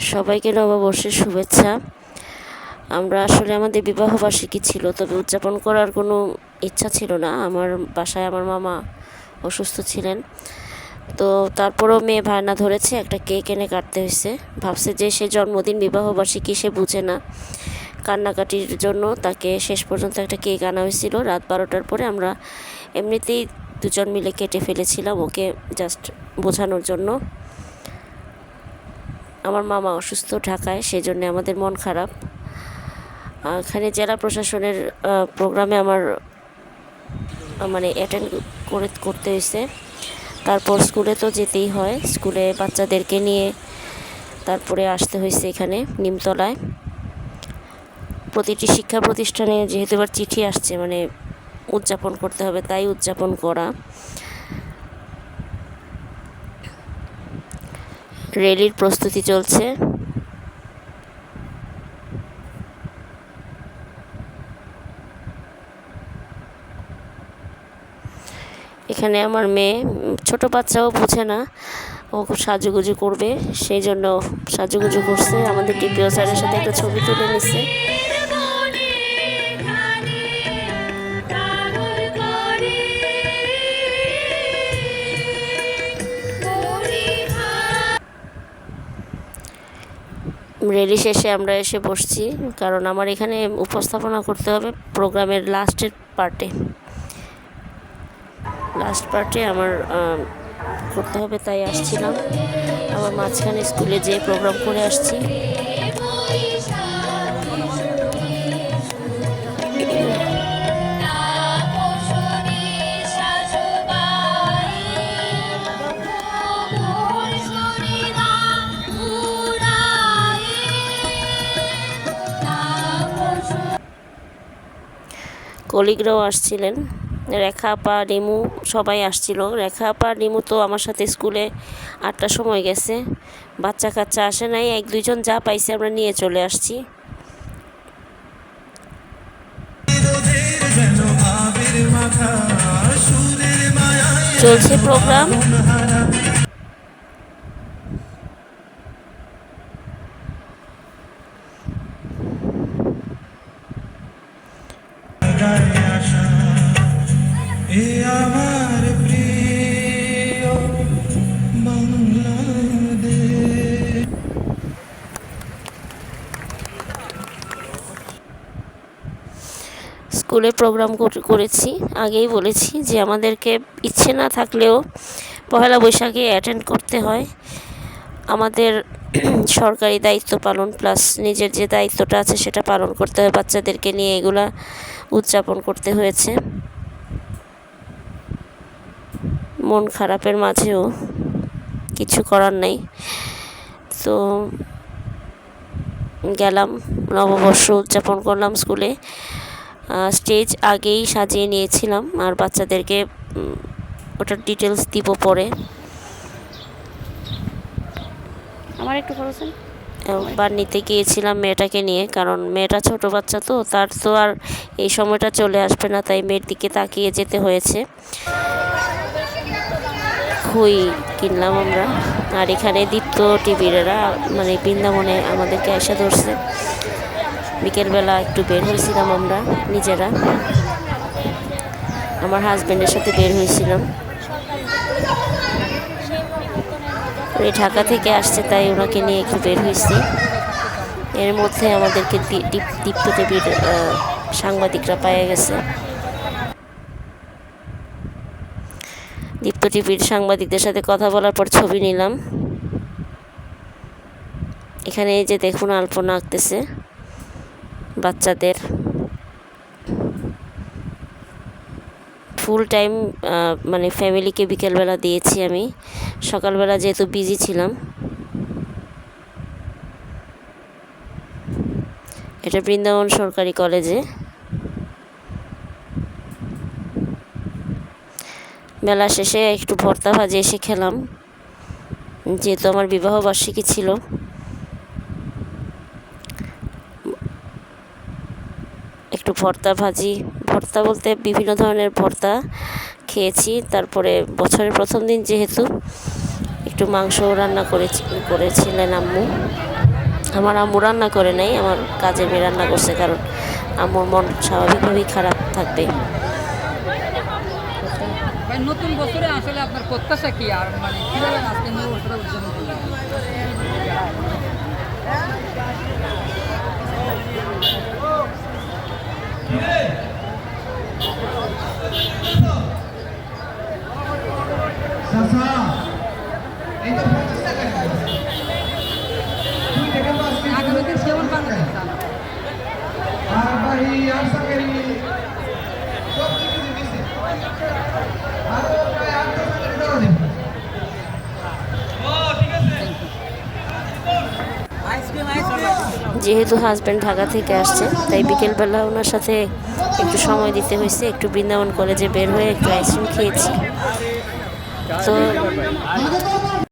সবাইকে নববর্ষের শুভেচ্ছা। আমরা আসলে আমাদের বিবাহ বার্ষিকী ছিল, তবে উদযাপন করার কোনো ইচ্ছা ছিল না। আমার বাসায় আমার মামা অসুস্থ ছিলেন। তো তারপরেও মেয়ে ভায়না ধরেছে, একটা কেক এনে কাটতে হয়েছে। ভাবছে যে সে জন্মদিন বিবাহ বার্ষিকী সে বুঝে না। কান্নাকাটির জন্য তাকে শেষ পর্যন্ত একটা কেক আনা হয়েছিল। রাত বারোটার পরে আমরা এমনিতেই দুজন মিলে কেটে ফেলেছিলাম ওকে জাস্ট বোঝানোর জন্য। আমার মামা অসুস্থ ঢাকায় সেই জন্য আমাদের মন খারাপ। এখানে জেলা প্রশাসনের প্রোগ্রামে আমার মানে অ্যাটেন্ড করে, করতে হয়েছে। তারপর স্কুলে তো যেতেই হয়, স্কুলে বাচ্চাদেরকে নিয়ে তারপরে আসতে হয়েছে এখানে, নিমতলায়। প্রতিটি শিক্ষা প্রতিষ্ঠানে যেহেতু এবার চিঠি আসছে মানে উদযাপন করতে হবে, তাই উদযাপন করা। রেলির প্রস্তুতি চলছে। এখানে আমার মেয়ে, ছোট বাচ্চাও বোঝে না, ও খুব সাজুগুজু করবে, সেই জন্য সাজুগুজু করছে। আমাদের টিপিও স্যারের সাথে একটা ছবি তুলে নিচ্ছে। রেলি শেষে আমরা এসে বসছি, কারণ আমার এখানে উপস্থাপনা করতে হবে প্রোগ্রামের লাস্টের পার্টে লাস্ট পার্টে আমার করতে হবে, তাই আসছিলাম। আমার মাঝখানে স্কুলে যেয়ে প্রোগ্রাম করে আসছি। কলিগরাও আসছিলেন। রেখা, আপা, রিমু সবাই আসছিল। রেখা, আপা, রিমু তো আমার সাথে স্কুলে আটটার সময় গেছে। বাচ্চা কাচ্চা আসে নাই। এক, দুইজন যা পাইছে আমরা নিয়ে চলে আসছি। চলছে প্রোগ্রাম। স্কুলে প্রোগ্রাম করেছি, আগেই বলেছি যে আমাদেরকে ইচ্ছে না থাকলেও পহেলা বৈশাখে অ্যাটেন্ড করতে হয়। আমাদের সরকারি দায়িত্ব পালন প্লাস নিজের যে দায়িত্বটা আছে সেটা পালন করতে হয়। বাচ্চাদেরকে নিয়ে এগুলা উদযাপন করতে হয়েছে। মন খারাপের মাঝেও কিছু করার নেই। তো গেলাম নববর্ষ উদযাপন করলাম স্কুলে। স্টেজ আগেই সাজিয়ে নিয়েছিলাম আর বাচ্চাদেরকে ওটার ডিটেলস দিব পরে। আমার একটু বলেছেন বার নিতে গিয়েছিলাম মেয়েটাকে নিয়ে কারণ মেয়েটা ছোট বাচ্চা তো তার তো আর এই সময়টা চলে আসবে না তাই মেয়ের দিকে তাকিয়ে যেতে হয়েছে। খই কিনলাম আমরা। আর এখানে দীপ্ত টিভিরেরা মানে বৃন্দাবনে আমাদেরকে এসে ধরছে। বিকেলবেলা একটু বের হয়েছিলাম আমরা, নিজেরা। আমার হাজব্যান্ডের সাথে বের হয়েছিলাম। ঢাকা থেকে আসছে, তাই ওনাকে নিয়ে একটু বের হয়েছি। এর মধ্যে আমাদেরকে দীপ্ত টিভির সাংবাদিকরা পাওয়া গেছে। দীপ্ত টিভির সাংবাদিকদের সাথে কথা বলার পর ছবি নিলাম। এখানে এই যে দেখুন আলপনা আঁকতেছে বাচ্চাদের। ফুল টাইম মানে ফ্যামিলিকে বিকেলবেলা দিয়েছি আমি। সকালবেলা যেহেতু বিজি ছিলাম। এটা বৃন্দাবন সরকারি কলেজে বেলা শেষে একটু ভর্তা ভাজি এসে খেলাম। যেহেতু আমার বিবাহ বার্ষিকী ছিল। একটু ভর্তা ভাজি, ভর্তা বলতে বিভিন্ন ধরনের ভর্তা খেয়েছি। তারপরে বছরের প্রথম দিন যেহেতু একটু মাংস রান্না করেছি, করেছিলেন আম্মু। আমার আম্মু রান্না করে নাই, আমার কাজের মেয়ে রান্না করছে কারণ আম্মুর মন স্বাভাবিকভাবেই খারাপ থাকবে। নতুন বছরে আসলে আপনার প্রত্যাশা কি? আর মানে কীভাবে আজকে নতুন বছরে উদযাপন করবেন চাচা এই তো পঁচিশ টাকা। দুই যেহেতু হাজব্যান্ড ঢাকা থেকে আসছে, তাই বিকেলবেলা ওনার সাথে একটু সময় দিতে হয়েছে, একটু বৃন্দাবন কলেজে বের হয়ে একটু আইসক্রিম খেয়েছি। তো